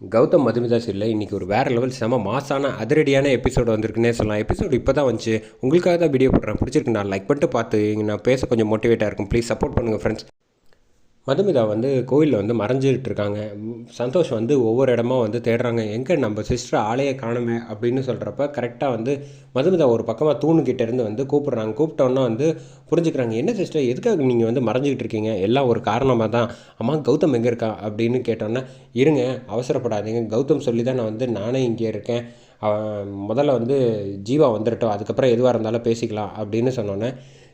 கௌதம் மதுமிதா இல்லை இன்றைக்கி ஒரு வேறு லெவல் செம மாசான அதிரடியான எபிசோடு வந்திருக்குன்னே சொல்லலாம். எபிசோடு இப்போ தான் வந்துச்சு. உங்களுக்காக தான் வீடியோ போடுறேன். பிடிச்சிருக்கு நான் லைக் பண்ணிட்டு பார்த்து நான் பேச கொஞ்சம் மோட்டிவேட்டாக இருக்கும் ப்ளீஸ் சப்போர்ட் பண்ணுங்கள் ஃப்ரெண்ட்ஸ் மதுமிதா வந்து கோயிலில் வந்து மறைஞ்சிட்டு இருக்காங்க சந்தோஷ் வந்து ஒவ்வொரு இடமா வந்து தேடுறாங்க. எங்கே நம்ம சிஸ்டர் ஆளையே காணுமே? அப்படின்னு சொல்கிறப்ப கரெக்டாக வந்து மதுமிதா ஒரு பக்கமாக தூணுக்கிட்ட இருந்து வந்து கூப்பிட்றாங்க. கூப்பிட்டோன்னா வந்து புரிஞ்சுக்கிறாங்க. என்ன சிஸ்டர் எதுக்காக நீங்கள் வந்து மறைஞ்சிக்கிட்டு இருக்கீங்க எல்லாம் ஒரு காரணமாக தான். அம்மா கௌதம் எங்கே இருக்கா? அப்படின்னு கேட்டோன்னே இருங்க அவசரப்படாதீங்க. கௌதம் சொல்லி தான் நான் வந்து நானே இங்கே இருக்கேன். அவன் முதல்ல வந்து ஜீவா வந்துடட்டும் அதுக்கப்புறம் எதுவாக இருந்தாலும் பேசிக்கலாம். அப்படின்னு சொன்னோன்னே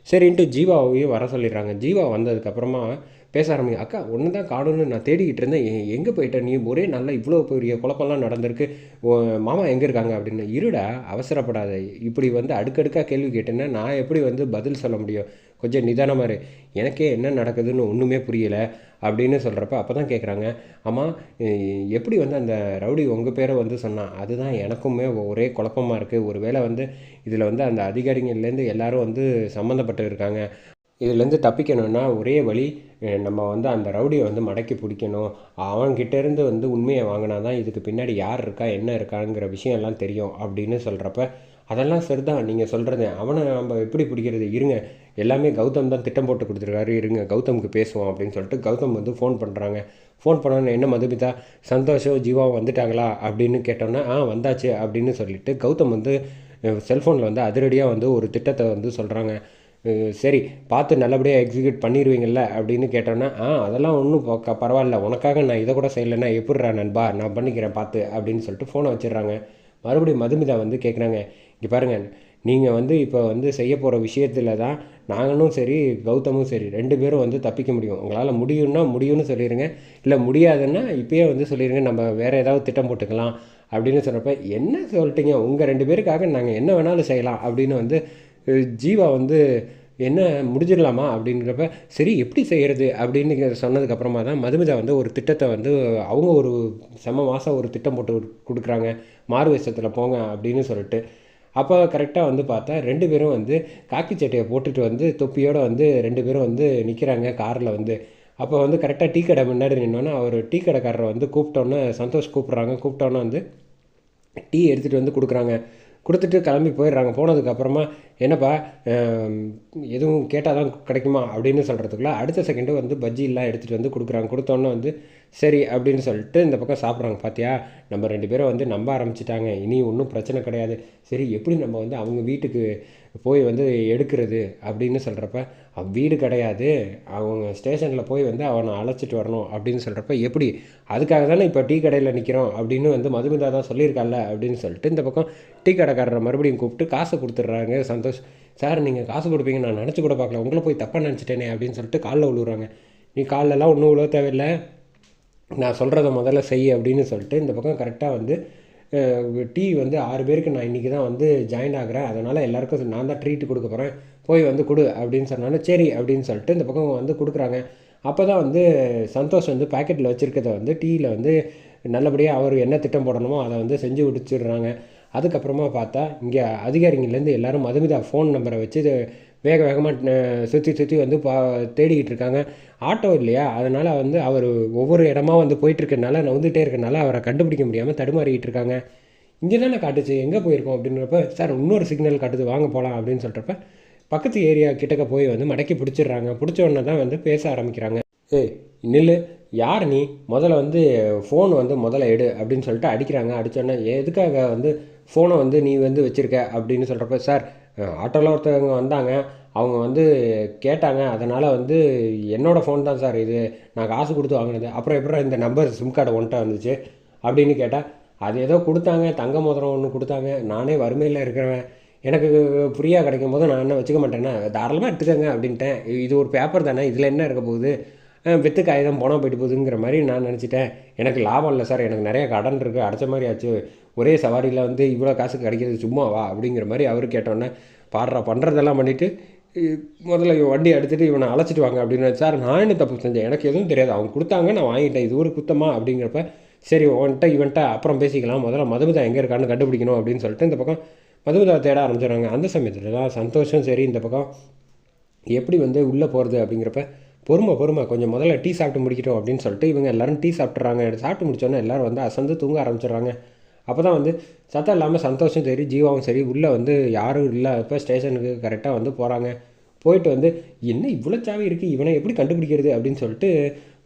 சரின்ட்டு ஜீவாவையும் வர சொல்லிடுறாங்க. ஜீவா வந்ததுக்கப்புறமா பேச ஆரம்பிங்க. அக்கா ஒன்று தான் காணும்னு நான் தேடிக்கிட்டு இருந்தேன். எங்கே போயிட்டேன் நீ ஒரே நல்லா இவ்வளோ பெரிய குழப்பம்லாம் நடந்திருக்கு. மாமா எங்கே இருக்காங்க? அப்படின்னு. இருடா அவசரப்படாத. இப்படி வந்து அடுக்கடுக்காக கேள்வி கேட்டேன்னா நான் எப்படி வந்து பதில் சொல்ல முடியும்? கொஞ்சம் நிதானமாக இரு. எனக்கே என்ன நடக்குதுன்னு ஒன்றுமே புரியலை. அப்படின்னு சொல்கிறப்ப அப்போ தான் கேட்குறாங்க அம்மா எப்படி வந்து அந்த ரவுடி உங்கள் பேரை வந்து சொன்னான்? அதுதான் எனக்குமே ஒரே குழப்பமாக இருக்குது ஒரு வேளை வந்து இதில் வந்து அந்த அதிகாரிங்கள்லேருந்து எல்லாரும் வந்து சம்மந்தப்பட்டு இருக்காங்க. இதுலேருந்து தப்பிக்கணும்னா ஒரே வழி நம்ம வந்து அந்த ரவுடியை வந்து மடக்கி பிடிக்கணும். அவன்கிட்டேருந்து வந்து உண்மையை வாங்கினா தான் இதுக்கு பின்னாடி யார் இருக்கா என்ன இருக்காங்கிற விஷயம் எல்லாம் தெரியும் அப்படின்னு சொல்கிறப்ப அதெல்லாம் சரிதான் நீங்கள் சொல்கிறது அவனை நம்ம எப்படி பிடிக்கிறது? இருங்க எல்லாமே கௌதம் தான் திட்டம் போட்டு கொடுத்துருக்காரு. இருங்க கௌதமுக்கு பேசுவோம் அப்படின்னு சொல்லிட்டு கௌதம் வந்து ஃபோன் பண்ணுறாங்க ஃபோன் பண்ணோன்னே என்ன மதுமிதா சந்தோஷம் ஜீவா வந்துட்டாங்களா? அப்படின்னு கேட்டோன்னே ஆ வந்தாச்சு அப்படின்னு சொல்லிட்டு கௌதம் வந்து செல்ஃபோனில் வந்து அதிரடியாக வந்து ஒரு திட்டத்தை வந்து சொல்கிறாங்க சரி பார்த்து நல்லபடியாக எக்ஸிக்யூட் பண்ணிடுவீங்கள்ல அப்படின்னு கேட்டோன்னா ஆ அதெல்லாம் ஒன்றும் பரவாயில்ல. உனக்காக நான் இதை கூட செய்யலைன்னா எப்படிறா நண்பா? நான் பண்ணிக்கிறேன் பார்த்து அப்படின்னு சொல்லிட்டு ஃபோனை வச்சிடுறாங்க. மறுபடியும் மதுமிதா வந்து கேட்குறாங்க இங்கே பாருங்கள் நீங்கள் வந்து இப்போ வந்து செய்ய போகிற விஷயத்தில் தான் நாங்களும் சரி கௌதமும் சரி ரெண்டு பேரும் வந்து தப்பிக்க முடியும். உங்களால் முடியும்னா முடியும்னு சொல்லிடுங்க இல்லை முடியாதுன்னா இப்போயே வந்து சொல்லிடுங்க நம்ம வேறு ஏதாவது திட்டம் போட்டுக்கலாம். அப்படின்னு சொன்னப்போ என்ன சொல்லிட்டீங்க? உங்கள் ரெண்டு பேருக்காக நாங்கள் என்ன வேணாலும் செய்யலாம். அப்படின்னு வந்து ஜீவா வந்து என்ன முடிஞ்சிடலாமா அப்படிங்கிறப்ப சரி எப்படி செய்கிறது அப்படின்னு சொன்னதுக்கப்புறமா தான் மதுமிதா வந்து ஒரு திட்டத்தை வந்து அவங்க ஒரு செம மாதம் ஒரு திட்டம் போட்டு கொடுக்குறாங்க. மாறு வேஷத்தில் போங்க அப்படின்னு சொல்லிட்டு. அப்போ கரெக்டாக வந்து பார்த்தா ரெண்டு பேரும் வந்து காக்கி சட்டையை போட்டுட்டு வந்து தொப்பியோடு வந்து ரெண்டு பேரும் வந்து நிற்கிறாங்க காரில் வந்து. அப்போ வந்து கரெக்டாக டீ கடை முன்னாடி நின்னோன்னே அவர் டீ கடைக்காரரை வந்து கூப்பிட்டோன்னே சந்தோஷ் கூப்பிட்றாங்க. கூப்பிட்டோன்னே வந்து டீ எடுத்துகிட்டு வந்து கொடுக்குறாங்க. கொடுத்துட்டு கிளம்பி போயிடுறாங்க. போனதுக்கப்புறமா என்னப்பா எதுவும் கேட்டால் தான் கிடைக்குமா அப்படின்னு சொல்கிறதுக்குள்ள அடுத்த செகண்டு வந்து பஜ்ஜிலாம் எடுத்துகிட்டு வந்து கொடுக்குறாங்க. கொடுத்தோன்னே வந்து சரி அப்படின்னு சொல்லிட்டு இந்த பக்கம் சாப்பிட்றாங்க. பார்த்தியா நம்ம ரெண்டு பேரும் வந்து நம்ப ஆரம்பிச்சிட்டாங்க. இனி ஒன்றும் பிரச்சனை கிடையாது. சரி எப்படி நம்ம வந்து அவங்க வீட்டுக்கு போய் வந்து எடுக்கிறது அப்படின்னு சொல்கிறப்ப வீடு கிடையாது. அவங்க ஸ்டேஷனில் போய் வந்து அவனை அழைச்சிட்டு வரணும் அப்படின்னு சொல்கிறப்ப எப்படி? அதுக்காக தானே இப்போ டீ கடையில் நிற்கிறோம் அப்படின்னு வந்து மதுமிதா தான் சொல்லியிருக்கால அப்படின்னு சொல்லிட்டு இந்த பக்கம் டீ கடைக்காரரை மறுபடியும் கூப்பிட்டு காசு கொடுத்துட்றாங்க சந்தோஷ். சார் நீங்கள் காசு கொடுப்பீங்க நான் நினச்சி கூட பார்க்கல. உங்களை போய் தப்பாக நினச்சிட்டேனே அப்படின்னு சொல்லிட்டு காலில் விழுவுறாங்க நீ கால்லெல்லாம் ஒன்றும் விழுவ தேவையில்லை. நான் சொல்கிறத முதல்ல செய் அப்படின்னு சொல்லிட்டு இந்த பக்கம் கரெக்டாக வந்து டீ வந்து ஆறு பேருக்கு நான் இன்றைக்கி தான் வந்து ஜாயின் ஆகிறேன். அதனால் எல்லாருக்கும் நான் தான் ட்ரீட் கொடுக்க போகிறேன் போய் வந்து கொடு அப்படின்னு சொன்னாலும் சரி அப்படின்னு சொல்லிட்டு இந்த பக்கம் வந்து கொடுக்குறாங்க. அப்போ தான் வந்து சந்தோஷ் வந்து பாக்கெட்டில் வச்சுருக்கத வந்து டீயில் வந்து நல்லபடியாக அவர் என்ன திட்டம் போடணுமோ அதை வந்து செஞ்சு விடுச்சிடுறாங்க அதுக்கப்புறமா பார்த்தா இங்கே அதிகாரிங்கள்லேருந்து எல்லாரும் மதுமிதா ஃபோன் நம்பரை வச்சு வேக வேகமாக சுற்றி சுற்றி வந்து பா தேடிக்கிட்டு இருக்காங்க. ஆட்டோ இல்லையா? அதனால் வந்து அவர் ஒவ்வொரு இடமா வந்து போயிட்டுருக்கனால நவுந்துகிட்டே இருக்கனால அவரை கண்டுபிடிக்க முடியாமல் தடுமாறிக்கிட்டு இருக்காங்க. இங்கே தானே காட்டுச்சு எங்கே போயிருக்கோம் அப்படின்றப்ப சார் இன்னொரு சிக்னல் காட்டுது வாங்க போகலாம் அப்படின்னு சொல்கிறப்ப பக்கத்து ஏரியா கிட்டக்க போய் வந்து மடக்கி பிடிச்சிடுறாங்க. பிடிச்ச உடனே தான் வந்து பேச ஆரம்பிக்கிறாங்க. ஏய் நில்லு. யார் நீ? முதல்ல வந்து ஃபோன் வந்து முதல்ல எடு அப்படின்னு சொல்லிட்டு அடிக்கிறாங்க. அடித்தோடனே எதுக்காக வந்து ஃபோனை வந்து நீ வந்து வச்சுருக்க? அப்படின்னு சொல்கிறப்ப சார் ஆட்டோவில் ஒருத்தவங்க வந்தாங்க. அவங்க வந்து கேட்டாங்க. அதனால் வந்து என்னோடய ஃபோன் தான் சார் இது. நான் காசு கொடுத்து வாங்கினது. அப்புறம் எப்படி இந்த நம்பர் சிம் கார்டு ஒன்ட்ட வந்துச்சு? அப்படின்னு கேட்டால் அது ஏதோ கொடுத்தாங்க. தங்க மோதிரம் ஒன்று கொடுத்தாங்க. நானே வறுமையில் இருக்கிறவன். எனக்கு ஃப்ரீயாக கிடைக்கும் போது நான் என்ன வச்சுக்க மாட்டேன்னா தாராளமாக எடுத்துக்கோங்க அப்படின்ட்டேன். இது ஒரு பேப்பர் தானே இதில் என்ன இருக்க போகுது? வித்து காகிதம் போனால் போயிட்டு போகுதுங்கிற மாதிரி நான் நினச்சிட்டேன். எனக்கு லாபம் இல்லை சார் எனக்கு நிறைய கடன் இருக்குது அடைச்ச மாதிரி ஆச்சு. ஒரே சவாரியில் வந்து இவ்வளோ காசு கிடைக்கிறது சும்மாவா அப்படிங்கிற மாதிரி அவர் கேட்டோன்னே பாடுறா பண்ணுறதெல்லாம் பண்ணிவிட்டு முதல்ல இவன் வண்டி எடுத்துகிட்டு இவனை அழைச்சிட்டு வாங்க அப்படின்னு சார் நான் என்ன தப்பு செஞ்சேன்? எனக்கு எதுவும் தெரியாது. அவங்க கொடுத்தாங்க நான் வாங்கிட்டேன். இது ஒரு குத்தமா? அப்படிங்கிறப்ப சரி உன்ட்ட இவன்ட்ட அப்புறம் பேசிக்கலாம். முதல்ல மதுமிதா எங்கே இருக்கான்னு கண்டுபிடிக்கணும் அப்படின்னு சொல்லிட்டு இந்த பக்கம் மதுமிதா தேட ஆரம்பிச்சிடுறாங்க. அந்த சமயத்தில் தான் சந்தோஷம் சரி இந்த பக்கம் எப்படி வந்து உள்ளே போகிறது அப்படிங்கிறப்ப பொறுமை பொறுமை கொஞ்சம் முதல்ல டீ சாப்பிட்டு முடிக்கட்டும் அப்படின்னு சொல்லிட்டு இவங்க எல்லாரும் டீ சாப்பிட்றாங்க சாப்பிட்டு முடிச்சோன்னே எல்லாரும் வந்து அசந்து தூங்க ஆரம்பிச்சிடுறாங்க. அப்போ தான் வந்து சத்தம் இல்லாமல் சந்தோஷம் சரி ஜீவாவும் சரி உள்ளே வந்து யாரும் இல்லை. இப்போ ஸ்டேஷனுக்கு கரெக்டாக வந்து போகிறாங்க போயிட்டு வந்து என்ன இவ்வளோ சாவி இருக்குது இவனை எப்படி கண்டுபிடிக்கிறது அப்படின்னு சொல்லிட்டு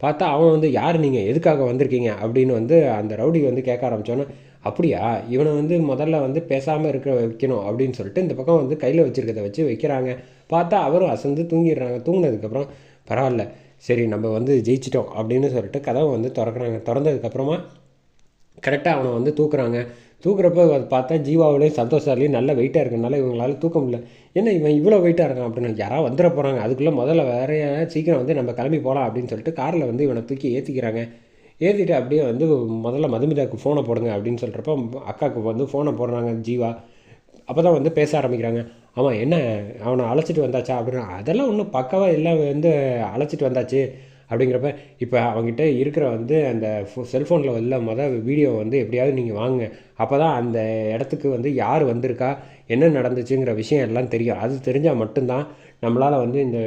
பார்த்தா அவன் வந்து யார் நீங்கள் எதுக்காக வந்திருக்கீங்க? அப்படின்னு வந்து அந்த ரவுடி வந்து கேட்க ஆரம்பித்தோன்னே அப்படியா? இவனை வந்து முதல்ல வந்து பேசாமல் இருக்க வைக்கணும் அப்படின்னு சொல்லிட்டு இந்த பக்கம் வந்து கையில் வச்சுருக்கதை வச்சு வைக்கிறாங்க. பார்த்தா அவரும் அசந்து தூங்கிடுறாங்க. தூங்கினதுக்கப்புறம் பரவாயில்ல. சரி நம்ம வந்து ஜெயிச்சிட்டோம் அப்படின்னு சொல்லிட்டு கதவை வந்து திறக்கிறாங்க. திறந்ததுக்கப்புறமா கரெக்டாக அவனை வந்து தூக்குறாங்க. தூக்குறப்ப அதை பார்த்தா ஜீவாவிலையும் சந்தோஷாலையும் நல்ல வெயிட்டாக இருக்கனால இவங்களால தூக்க முடியல. ஏன்னா இவன் இவ்வளோ வெயிட்டாக இருக்கான் அப்படின்னு யாராவது வந்துட போகிறாங்க அதுக்குள்ளே முதல்ல வேற சீக்கிரம் வந்து நம்ம கிளம்பி போகலாம் அப்படின்னு சொல்லிட்டு காரில் வந்து இவனை தூக்கி ஏற்றிக்கிறாங்க ஏற்றிட்டு அப்படியே வந்து முதல்ல மதுமிதாவுக்கு ஃபோனை போடுங்க அப்படின்னு சொல்கிறப்ப அக்காவுக்கு வந்து ஃபோனை போடுறாங்க ஜீவா. அப்போ தான் வந்து பேச ஆரம்பிக்கிறாங்க. ஆமாம் என்ன அவனை அழைச்சிட்டு வந்தாச்சா அப்படின்னு. அதெல்லாம் ஒன்றும் பக்காவாக எல்லாம் வந்து அழைச்சிட்டு வந்தாச்சு அப்படிங்கிறப்ப இப்போ அவங்ககிட்ட இருக்கிற வந்து அந்த செல்ஃபோனில் உள்ள மொதல் வீடியோ வந்து எப்படியாவது நீங்கள் வாங்க அப்போ தான் அந்த இடத்துக்கு வந்து யார் வந்திருக்கா என்ன நடந்துச்சுங்கிற விஷயம் எல்லாம் தெரியும். அது தெரிஞ்சால் மட்டும்தான் நம்மளால் வந்து இந்த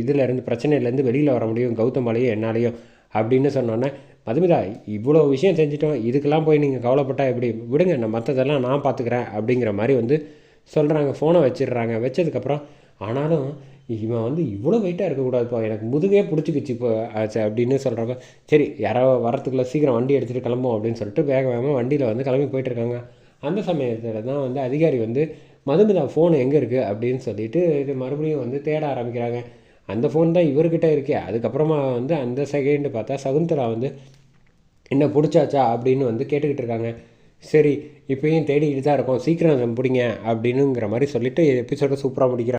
இதிலேருந்து பிரச்சனையிலேருந்து வெளியில் வர முடியும் கௌதமாலையும் என்னாலையும் அப்படின்னு சொன்னோன்னே மதுமிதா இவ்வளோ விஷயம் செஞ்சிட்டோம் இதுக்கெல்லாம் போய் நீங்கள் கவலைப்பட்டா எப்படி? விடுங்க நான் மற்றதெல்லாம் நான் பார்த்துக்கிறேன் அப்படிங்கிற மாதிரி வந்து சொல்கிறாங்க ஃபோனை வச்சிடுறாங்க. வச்சதுக்கப்புறம் ஆனாலும் இவன் வந்து இவ்வளோ வெயிட்டாக இருக்கக்கூடாதுப்பா. எனக்கு முதுகே பிடிச்சிக்கிச்சு இப்போ ஆச்சு அப்படின்னு சொல்கிறப்ப சரி யாரோ வரத்துக்குள்ளே சீக்கிரம் வண்டி எடுத்துகிட்டு கிளம்பும் அப்படின்னு சொல்லிட்டு வேக வேகமாக வண்டியில் வந்து கிளம்பி போயிட்டுருக்காங்க. அந்த சமயத்தில் தான் வந்து அதிகாரி வந்து மதுமிதா ஃபோன் எங்கே இருக்குது அப்படின்னு சொல்லிட்டு இது மறுபடியும் வந்து தேட ஆரம்பிக்கிறாங்க. அந்த ஃபோன் தான் இவர்கிட்ட இருக்கே. அதுக்கப்புறமா வந்து அந்த செகண்டு பார்த்தா சகுந்தலா வந்து என்ன பிடிச்சாச்சா? அப்படின்னு வந்து கேட்டுக்கிட்டு இருக்காங்க. சரி இப்போயும் தேடிக்கிட்டு தான் இருக்கோம். சீக்கிரம் பிடிங்க அப்படின்னுங்கிற மாதிரி சொல்லிவிட்டு எபிசோட சூப்பராக முடிக்கிறாங்க.